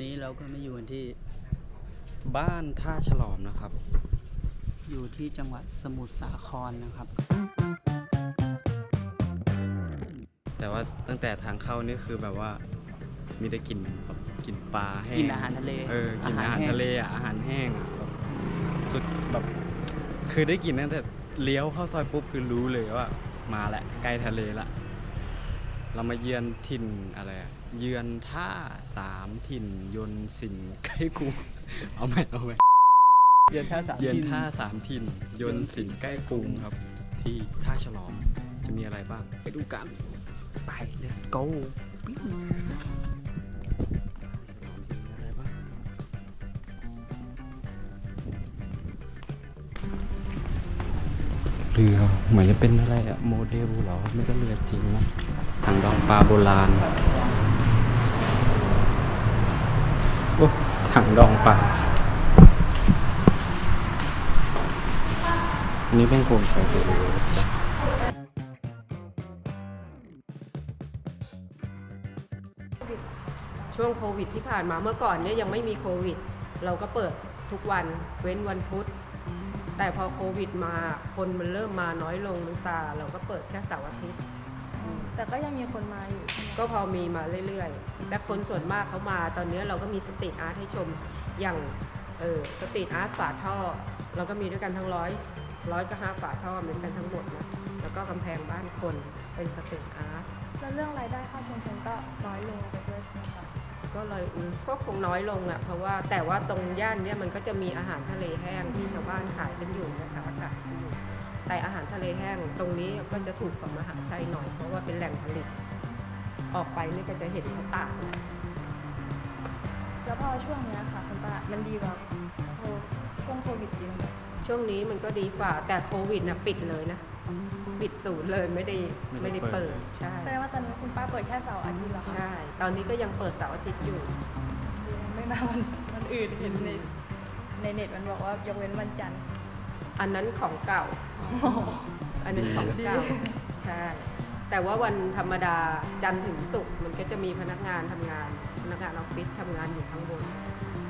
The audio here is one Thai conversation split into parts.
นี้เราก็มาอยู่กันที่บ้านท่าฉลอมนะครับ อยู่ที่จังหวัดสมุทรสาครนะครับ แต่ว่าตั้งแต่ทางเข้านี่คือแบบว่า มีแต่กลิ่นแบบกลิ่นปลาแห้งกินอาหารทะเล เออกินอาหารแห้งทะเลอะอาหารแห้งอะแบบสุดแบบคือได้กลิ่นตั้งแต่เลี้ยวเข้าซอยปุ๊บคือรู้เลยว่า มาแหละใกล้ทะเลละ เรามาเยือนถิ่นอะไรอะเยือนท่าสามถิ่นยนต์สินใกล้กรุงเอาไหมเอาไหมเยือนท่าสามเยือนทิ่ท่าสามถิ่นยนต์สินใกล้กรุงครับ ที่ท่าฉลอมจะมีอะไรบ้างไปดูกันไป let's go เรือเหมือนจะเป็นอะไรอะโมเดลเหรอไม่ก็เรือจริงนะทางดองปลาโบราณโอ้ถังดองปลาอันนี้เป็นโคมไฟตัวเช่วงโควิดที่ผ่านมาเมื่อก่อนเนี่ยยังไม่มีโควิด เราก็เปิดทุกวันเว้นวันพุธ แต่พอโควิดมาคนมันเริ่มมาน้อยลงมันซาเราก็เปิดแค่เสาร์อาทิตย์ แต่ก็ยังมีคนมาอยู่ใช่ไหมก็พอมีมาเรื่อยๆและคนส่วนมากเขามา ตอนนี้เราก็มีสตรีทอาร์ตให้ชม อย่างเออสตรีทอาร์ตฝาท่อ เราก็มีด้วยกันทั้งร้อยร้อยก็ห้าฝาท่อเหมือนกันทั้งหมดนะ แล้วก็กำแพงบ้านคนเป็นสตรีทอาร์ตแล้วเรื่องรายได้เข้าชุมชนก็น้อยลงไปด้วยใช่ไหมคะ ก็เลยอืมก็คงน้อยลงอะเพราะว่าแต่ว่าตรงย่านเนี้ยมันก็จะมีอาหารทะเลแห้งที่ชาวบ้านขายกันอยู่นะคะขายกันอยู่แต่อาหารทะเลแห้งตรงนี้ก็จะถูกกว่ามหาชัยหน่อยเพราะว่าเป็นแหล่งผลิต ออกไปนี่ก็จะเห็นเขาตากนะแล้วพอช่วงเนี้ยค่ะคุณป้ามันดีกว่าโคช่วงโควิดจริงไหมช่วงนี้มันก็ดีกว่าแต่โควิดนะปิดเลยนะ ปิดศูนย์เลยไม่ได้ไม่ไม่ได้ได้เปิเปิดดใช่แสดงว่าตอนนี้คุณป้าเปิดแค่เสาร์อาทิตย์เหรอคะใช่ ตอนนี้ก็ยังเปิดเสาร์อาทิตย์อยู่ ไม่มาวันวันอื่นเห็นในในเน็ตมันบอกว่ายกเว้นวันจันทร์อันนั้นของเก่า อันนั้นของเก่าใช่ แต่ว่าวันธรรมดาจันทร์ถึงศุกร์มันก็จะมีพนักงานทำงานพนักงานออฟฟิศทำงานอยู่ข้างบน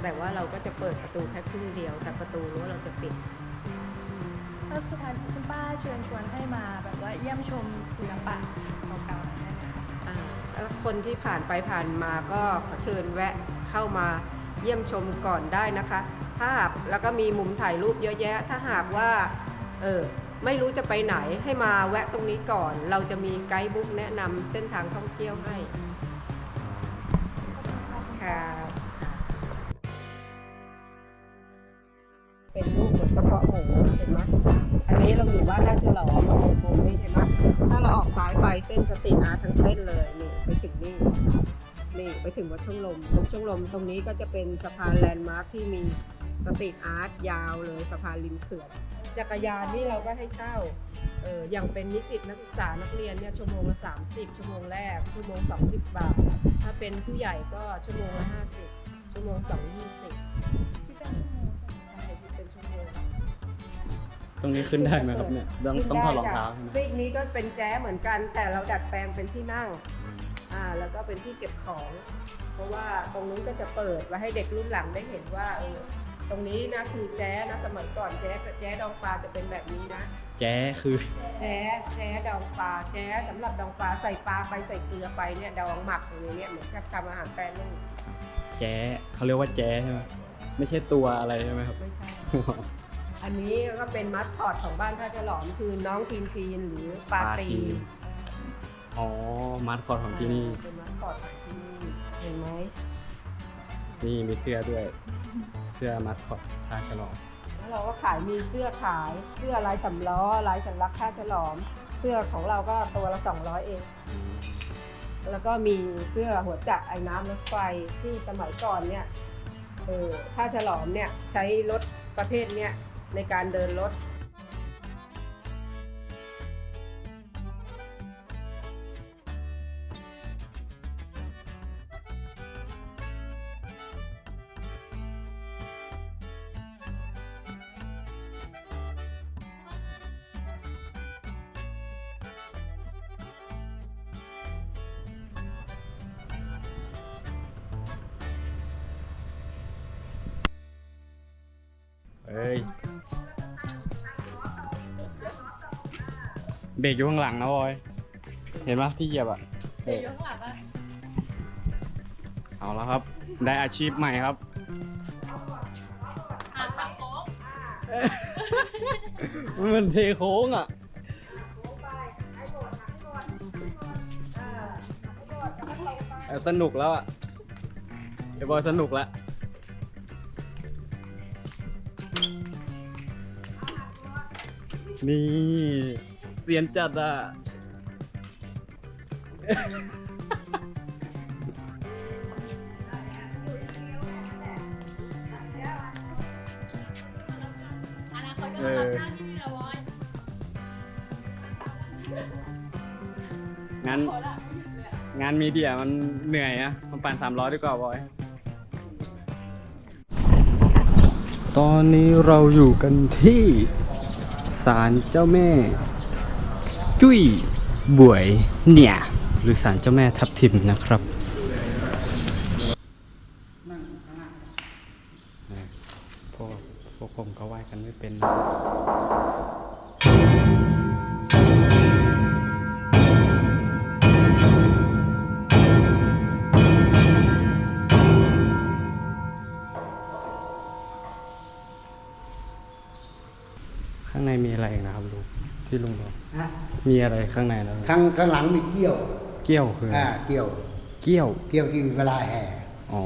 แต่ว่าเราก็จะเปิดประตูแค่ครึ่งเดียว แต่ประตูรั้วเราจะปิด แล้วสุดท้ายคุณป้าเชิญชวนให้มาแบบว่าเยี่ยมชมศิลปะเก่าๆหน่อยได้ไหมคะอ่าแล้วคนที่ผ่านไปผ่านมาก็ขอเชิญแวะเข้ามาเยี่ยมชมก่อนได้นะคะ ถ้าหากแล้วก็มีมุมถ่ายรูปเยอะแยะ ถ้าหากว่าเออไม่รู้จะไปไหนให้มาแวะตรงนี้ก่อน เราจะมีไกด์บุ๊กแนะนำเส้นทางท่องเที่ยวให้ บ้านราชหลอมตรงนี้เห็นไหมถ้าเราออกซ้ายไปเส้นสตรีทอาร์ตทั้งเส้นเลยนี่ไปถึงนี่นี่ไปถึงวัดช่องลมวัดช่องลมตรงนี้ก็จะเป็นสะพานแลนด์มาร์คที่มีสตรีทอาร์ตยาวเลยสะพานริมเขื่อนจักรยานนี่เราก็ให้เช่าเอออย่างเป็นนิสิตนักศึกษานักเรียนเนี่ยชั่วโมงละ 30 ชั่วโมงแรก ชั่วโมง 20 บาท ถ้าเป็นผู้ใหญ่ก็ชั่วโมงละ 50 ชั่วโมง 2 ตรงนี้ขึ้นได้ไหมครับเนี่ยต้องต้องถอดรองเท้าใช่ไหมซีกนี้ก็เป็นแจ๊เหมือนกัน แต่เราดัดแปลงเป็นที่นั่ง อ่า แล้วก็เป็นที่เก็บของ เพราะว่าตรงนู้นก็จะเปิดไว้ให้เด็กรุ่นหลังได้เห็นว่าเออตรงนี้นะคือแจ๊นะสมัยก่อนแจ๊กับแจ๊ดองปลาจะเป็นแบบนี้นะ แจ้คือแจ๊แจ๊ดองปลาแจ๊สำหรับดองปลาใส่ปลาไปใส่เกลือไปเนี่ยดองหมักอย่างเงี้ยเหมือนกับทำอาหารแปรรูปแจ้เขาเรียกว่าแจ้ใช่ไหมไม่ใช่ตัวอะไรใช่ไหมครับไม่ใช่ อันนี้ก็เป็นมัสคอตของบ้านท่าฉลอมคือน้องทีนทีนหรือปลาปลาตีตีนอ๋อมาสคอตของที่นี่ เป็นมัสคอตของที่นี่เห็นไหมนี่มีเสื้อด้วย เสื้อมาสคอตท่าฉลอมแล้วเราก็ขายมีเสื้อขายเสื้อลายสำล้อลายสัญลักษณ์ท่าฉลอม เสื้อของเราก็ตัวละ 200 เองแล้วก็มีเสื้อหัวจักรไอ้น้ำรถไฟที่สมัยก่อนเนี่ยเออท่าฉลอมเนี่ยใช้รถประเภทเนี้ย ในการเดินรถเฮ้ เบรกอยู่ข้างหลังนะบอย เห็นปะที่เหยียบอะ เดี๋ยวข้างหลังอะเอาแล้วครับ ได้อาชีพใหม่ครับอ่าทางโค้งมันเทโค้งอะเออสนุกแล้วอะเดี๋ยวบอยสนุกแล้วนี่ เสียนจัดอะ อนาคตก็มารับหน้าที่เราไว้งั้นโค้ดอะไม่หยุดเลยอะงานมีเดียมันเหนื่อยอะมันปั่นสามร้อยดีกว่าบอย ตอนนี้เราอยู่กันที่ศาลเจ้าแม่ จุ้ยบวยเนี่ยหรือศาลเจ้าแม่ทับทิมนะครับพวกพวกผมก็ไหว้กันไม่เป็นนะข้างในมีอะไรอีกนะครับลุงที่ลุงบอกฮะ มีอะไรข้างในแล้วข้างข้างหลังมีเกี้ยว เกี้ยวคืออะไรอ่าเกี้ยว เกี้ยว เกี้ยวที่เวลาแห่อ๋อ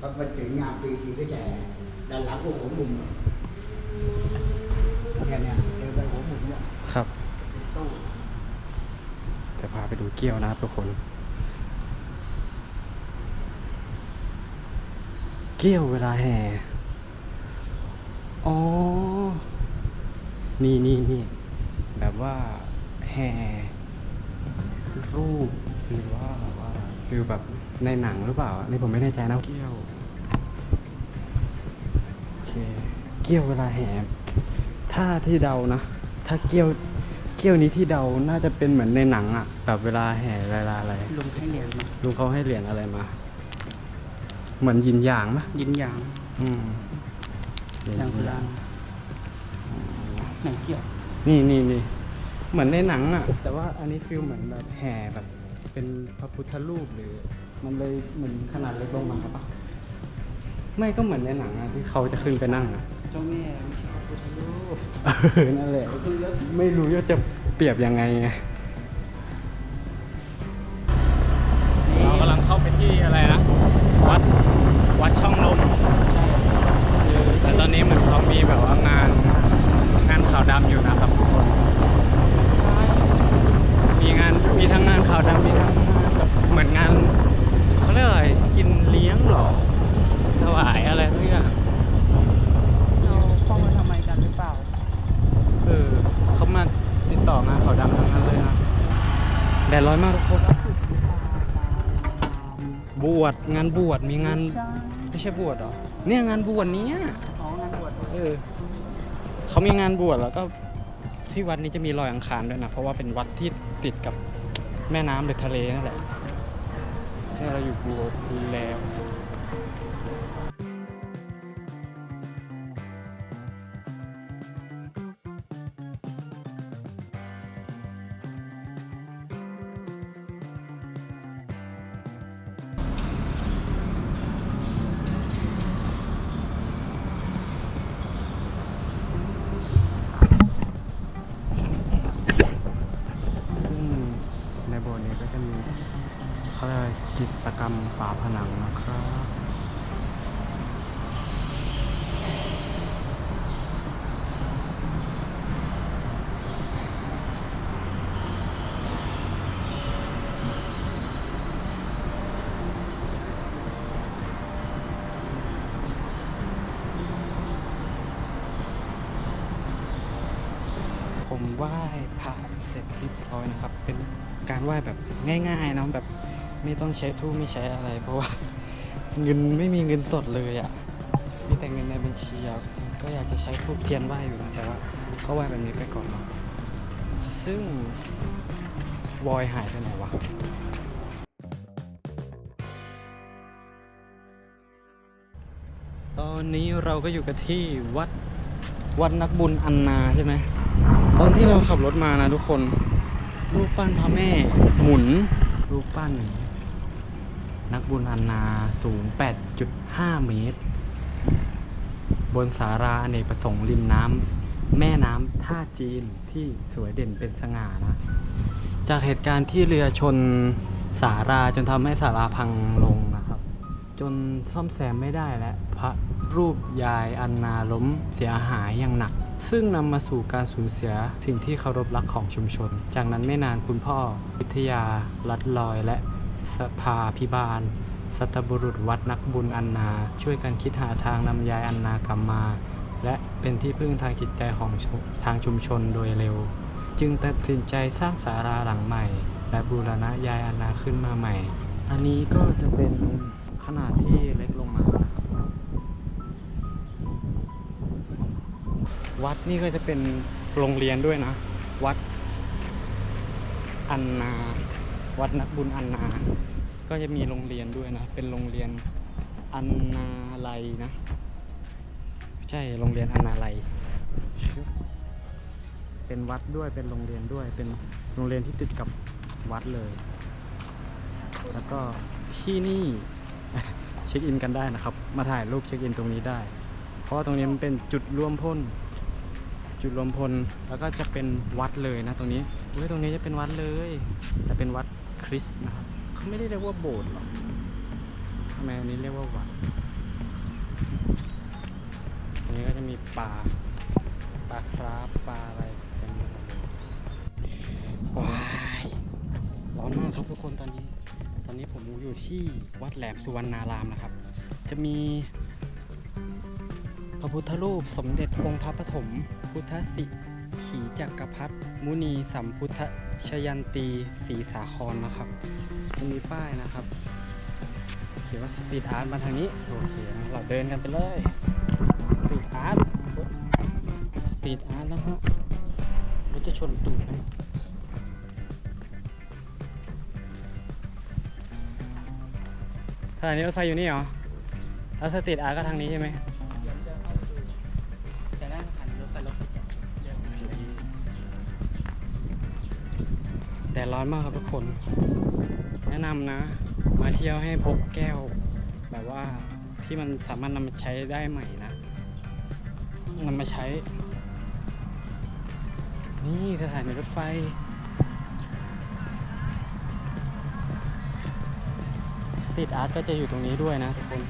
พอมาถึงงานปีที่ก็จะแห่ด้านหลังก็หัวมุมเนี่ยเนี่ยเดินไปหัวมุมเนี่ยครับเป็นตู้จะพาไปดูเกี้ยวนะครับทุกคน เกี้ยวเวลาแห่อ๋อ นี่นี่นี่ แบบว่าแห่รูปหรือว่าแบบว่าฟิลแบบในหนังหรือเปล่าอันนี่ผมไม่แน่ใจนะเกี้ยวโอเคเกี้ยวเวลาแห่ถ้าที่เดานะ ถ้าเกี้ยวเกี้ยวนี้ที่เดาน่าจะเป็นเหมือนในหนังอะแบบเวลาแห่เวลาอะไรลุงให้เหรียญมาลุงเขาให้เหรียญอะไรมา เหมือนยินหยางปะยินหยางอืมเหรีญอย่างยินพลังไหนเกี่ยว นี่นี่นี่เหมือนในหนังอะแต่ว่าอันนี้ฟิลเหมือนแบบแห่แบบ เป็นพระพุทธรูปหรือ มันเลยเหมือนขนาดเล็กลงมาปะไม่ก็เหมือนในหนังอะที่เขาจะขึ้นไปนั่งอะเจ้าแม่ไม่ใช่พระพุทธรูปเออนั่นแหละไม่รู้ว่าจะเปรียบยังไงไง บวชงานบวชมีงานใช่ไม่ใช่บวชเหรอเนี่ยงานบวชเนี้ยอ๋องานบวชเออเขามีงานบวชแล้วก็ที่วัดนี้จะมีลอยอังคารด้วยนะเพราะว่าเป็นวัดที่ติดกับแม่น้ำหรือทะเลนั่นแหละเนี่ยเราอยู่บัวแล้ว ร็จเรียบร้อยนะครับ เป็นการไหว้แบบง่ายๆนะแบบไม่ต้องใช้ทูบไม่ใช้อะไร เพราะว่าเงินไม่มีเงินสดเลยอะ่ะมีแต่เงินในบัญชีอะก็อยากจะใช้ทูบเทียนไหว้อยู่นะแต่ว่าก็ไหว้แบบนี้ไปก่อนเนาะซึ่งวอยหายไปไหนวะตอนนี้เราก็อยู่กันที่วัดวัดนักบุญอันนาใช่ไหม ตอนที่เราขับรถมานะทุกคน รูปปั้นพระแม่ หมุน รูปปั้น นักบุญอันนาสูง 8.5 เมตร บนสาราอเนกประสงค์ริมน้ำแม่น้ำท่าจีนที่สวยเด่นเป็นสง่านะ จากเหตุการณ์ที่เรือชนสาราจนทำให้สาราพังลงนะครับ จนซ่อมแซมไม่ได้และพระรูปยายอันนาล้มเสียหายอย่างหนัก ซึ่งนำมาสู่การสูญเสียสิ่งที่เคารพรักของชุมชน จากนั้นไม่นานคุณพ่อ วิทยาลัดลอย และสภาพิบาล สัตบุรุษวัดนักบุญอันนา ช่วยกันคิดหาทางนำยายอันนากลับมา และเป็นที่พึ่งทางจิตใจของทางชุมชนโดยเร็ว จึงตัดสินใจสร้างศาลาหลังใหม่ และบูรณะยายอันนาขึ้นมาใหม่ อันนี้ก็จะเป็นขนาดที่ วัดนี่ก็จะเป็นโรงเรียนด้วยนะ วัดอันนา วัดนักบุญอันนา ก็จะมีโรงเรียนด้วยนะ เป็นโรงเรียนอันนาไลนะ ใช่โรงเรียนอันนาไลเป็นวัดด้วยเป็นโรงเรียนด้วย เป็นโรงเรียนที่ติดกับวัดเลย แล้วก็ที่นี่เช็คอินกันได้นะครับ มาถ่ายรูปเช็คอินตรงนี้ได้ เพราะตรงนี้มันเป็นจุดรวมพล จุดรวมพลแล้วก็จะเป็นวัดเลยนะตรงนี้เฮ้ยตรงนี้จะเป็นวัดเลย แต่เป็นวัดคริสต์นะครับเขาไม่ได้เรียกว่าโบสถ์หรอกทำไมอันนี้เรียกว่าวัดตรงนี้ก็จะมีปลาปลาคราฟปลาอะไรเต็มไปหมดเลยว้ายร้อนมากครับทุกคนตอนนี้ ตอนนี้ผมอยู่ที่วัดแหลมสุวรรณารามนะครับ จะมี พระพุทธรูปสมเด็จองค์พระปฐมพุทธสิขีจักรพรรดิมุนีสัมพุทธชยันตีศรีสาครนะครับจะมีป้ายนะครับ เขียนว่าสตรีทอาร์ตมาทางนี้โอเคนะเราเดินกันไปเลยสตรีทอาร์ตสตรีทอาร์ตแล้วฮะรถจะชนตูดไหมสถานีรถไฟอยู่นี่เหรอแล้วสตรีทอาร์ตก็ทางนี้ใช่ไหม ดดร้อนมากครับทุกคน แนะนำนะ มาเที่ยวให้พกแก้ว แบบว่าที่มันสามารถนำมาใช้ได้ใหม่นะนำมาใช้ นี่สถานีรถไฟสตรีทอาร์ตก็จะอยู่ตรงนี้ด้วยนะทุกคน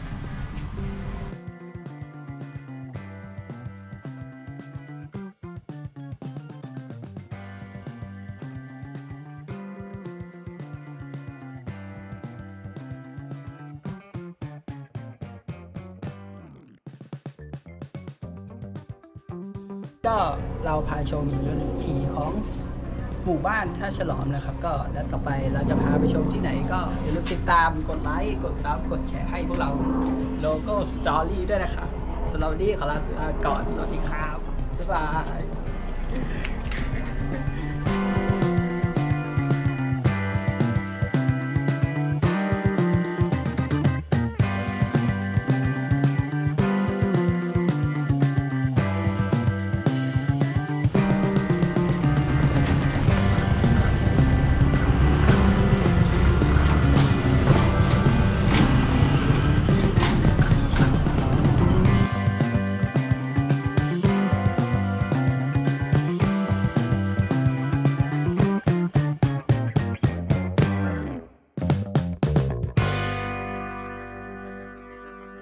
าพาชมวิถีของหมู่บ้านท่าฉลอมนะครับ ก็แล้วต่อไปเราจะพาไปชมที่ไหนก็อย่าลืมติดตามกดไลค์กดซับกดแชร์ให้พวกเราโลโก้สตอรี่ด้วยนะครับสำหรับวันนี้ขอลาไปก่อนสวัสดีครับบ๊ายบาย